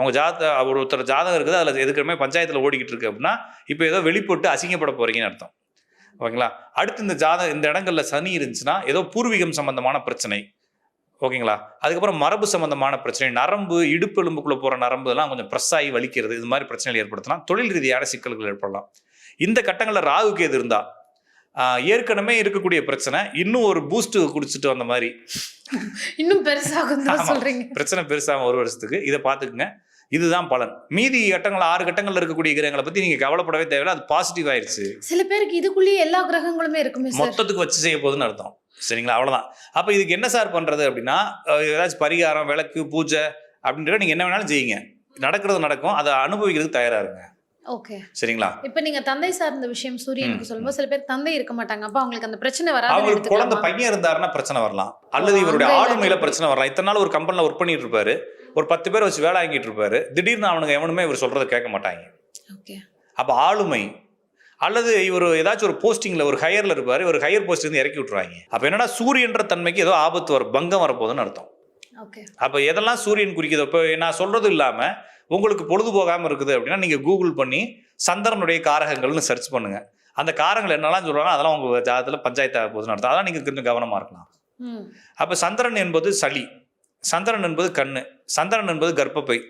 அவங்க ஜாத அவர் ஒருத்தர் ஜாதகம் இருக்குது அதில் எதுக்குமே பஞ்சாயத்தில் ஓடிக்கிட்டு இருக்கு அப்படின்னா இப்போ ஏதோ வெளிப்பட்டு அசிங்கப்பட போறீங்கன்னு அர்த்தம். ஓகேங்களா? அடுத்து இந்த ஜாதகம் இந்த இடங்கள்ல சனி இருந்துச்சுன்னா ஏதோ பூர்வீகம் சம்பந்தமான பிரச்சனை. ஓகேங்களா? அதுக்கப்புறம் மரபு சம்பந்தமான பிரச்சனை நரம்பு இடுப்பு எலும்புக்குள்ள போற நரம்பு எல்லாம் கொஞ்சம் ப்ரெஸ் ஆகி வலிக்கிறது இது மாதிரி பிரச்சனைகள் ஏற்படுத்தலாம் தொழில் ரீதியான சிக்கல்கள் ஏற்படலாம். இந்த கட்டங்களில் ராகுக்கு எது இருந்தா ஆஹ் ஏற்கனவே இருக்கக்கூடிய பிரச்சனை இன்னும் ஒரு பூஸ்ட் குடிச்சிட்டு வந்த மாதிரி. இன்னும் பெருசாகும். சொல்றீங்க. பிரச்சனை பெருசாகும் ஒரு வருஷத்துக்கு. இதை பார்த்துக்குங்க. இதுதான் பலன். மீதி கட்டங்கள் ஆறு கட்டங்கள்ல இருக்கக்கூடிய கிரகங்களை பத்தி நீங்க கவலைப்படவே தேவையில்ல. அது பாசிட்டிவ் ஆயிருச்சு. சில பேருக்கு இதுக்குள்ளேயே எல்லா கிரகங்களுமே இருக்குமே மொத்தத்துக்கு வச்சு செய்ய போகுதுன்னு அர்த்தம். சரிங்களா? அவ்வளவுதான். அப்ப இதுக்கு என்ன சார் பண்றது அப்படின்னா ஏதாச்சும் பரிகாரம் விளக்கு பூஜை அப்படின்றத நீங்க என்ன வேணாலும் செய்யுங்க. நடக்கிறது நடக்கும். அதை அனுபவிக்கிறதுக்கு தயாரா இருங்க. ஓகே. சரிங்களா? இப்ப நீங்க தந்தை சார்ந்த விஷயம் சூரியனுக்கு சொல்லும்போது சில பேர் தந்தை இருக்க மாட்டாங்க. அப்ப அவங்களுக்கு அந்த பிரச்சனை வராது அவங்களுக்கு குழந்தை பையன் இருந்தாருன்னா பிரச்சனை வரலாம். அல்லது இவருடைய ஆளுமையில பிரச்சனை வரலாம். இத்தனை நாள் ஒரு கம்பெனில ஒர்க் பண்ணிட்டு இருப்பாரு. ஒரு பத்து பேர் வச்சு வேலை வாங்கிட்டு இருப்பாரு. திடீர்னு அவனுங்க எவனுமே இவர் சொல்றதை கேட்க மாட்டாங்க. அப்போ ஆளுமை அல்லது இவர் ஏதாச்சும் ஒரு போஸ்டிங்ல ஒரு ஹையர்ல இருப்பாரு ஒரு ஹையர் போஸ்ட் இருந்து இறக்கி விட்டுருவாங்க. அப்ப என்னன்னா சூரியன்ற தன்மைக்கு ஏதோ ஆபத்து வர பங்கம் வரப்போகுதுன்னு அர்த்தம். அப்போ எதெல்லாம் சூரியன் குறிக்குதோ? இப்போ நான் சொல்றது இல்லாம உங்களுக்கு பொழுது போகாம இருக்குது அப்படின்னா நீங்க கூகுள் பண்ணி சந்திரனுடைய காரகங்கள்னு சர்ச் பண்ணுங்க. அந்த காரங்கள் என்னெல்லாம் சொல்றாங்க அதெல்லாம் உங்க ஜாதகத்துல பஞ்சாயத்து ஆக போகுதுன்னு அர்த்தம். அதெல்லாம் நீங்க கொஞ்சம் கவனமா இருக்கலாம். அப்ப சந்திரன் என்பது சளி. சந்திரன் என்பது கண்ணு சந்திரன் என்பது கர்ப்பப்பை.